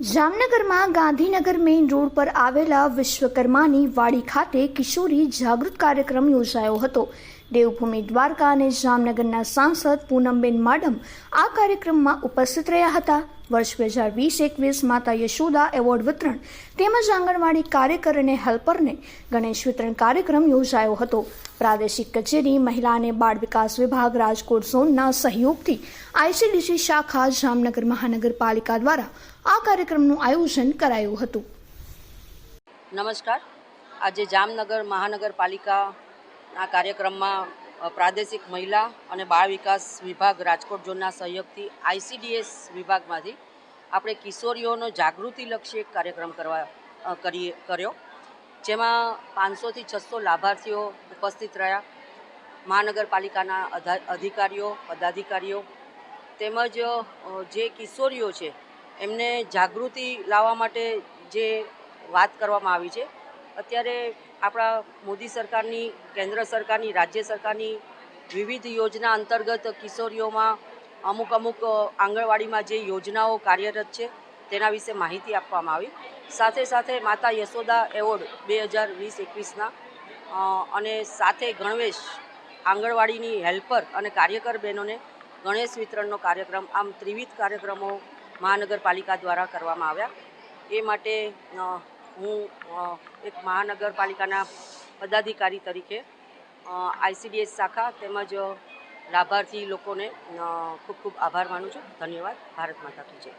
જામનગરમાં Gandhinagar main road પર આવેલા વિશ્વકર્માની વાડી ખાતે કિશોરી જાગૃત કાર્યક્રમ યોજાયો હતો. દેવભૂમિ દ્વારકા અને જામનગરના સાંસદ પૂનમબેન માડમ આ કાર્યક્રમમાં ઉપસ્થિત રહ્યા હતા. વર્ષ બે હજાર વીસ એકવીસ માતા યશોદા એવોર્ડ વિતરણ તેમજ આંગણવાડી કાર્યકર અને હેલ્પરને ગણેશ વિતરણ કાર્યક્રમ યોજાયો હતો. પ્રાદેશિક કચેરી, મહિલા અને બાળ વિકાસ વિભાગ, રાજકોટ ઝોનના સહયોગથી આઈસીડીસી શાખા, જામનગર મહાનગરપાલિકા દ્વારા આ કાર્યક્રમનું આયોજન કરાયું હતું. નમસ્કાર. આજે જામનગર મહાનગરપાલિકાના કાર્યક્રમમાં પ્રાદેશિક મહિલા અને બાળ વિકાસ વિભાગ રાજકોટ ઝોનના સહયોગથી આઈસીડીએસ વિભાગમાંથી આપણે કિશોરીઓનો જાગૃતિલક્ષી એક કાર્યક્રમ કરવા કરીએ, કર્યો. જેમાં પાંચસોથી છસો લાભાર્થીઓ ઉપસ્થિત રહ્યા. મહાનગરપાલિકાના અધા, અધિકારીઓ, પદાધિકારીઓ તેમજ જે કિશોરીઓ છે એમને જાગૃતિ લાવવા માટે જે વાત કરવામાં આવી છે અત્યારે આપણા મોદી સરકારની, કેન્દ્ર સરકારની, રાજ્ય સરકારની વિવિધ યોજના અંતર્ગત કિશોરીઓમાં અમુક અમુક આંગણવાડીમાં જે યોજનાઓ કાર્યરત છે, તેના વિશે માહિતી આપવામાં આવી. સાથે સાથે માતા યશોદા એવોર્ડ બે હજાર વીસ એકવીસના અને સાથે ગણવેશ આંગણવાડીની હેલ્પર અને કાર્યકર બહેનોને ગણેશ વિતરણનો કાર્યક્રમ, આમ ત્રિવિધ કાર્યક્રમો મહાનગરપાલિકા દ્વારા કરવામાં આવ્યા. એ માટે હું એક મહાનગરપાલિકાના પદાધિકારી તરીકે આઈસીડીએસ શાખા તેમજ લાભાર્થી લોકોને ખૂબ ખૂબ આભાર માનું છું. ધન્યવાદ. ભારત માતા કી જય.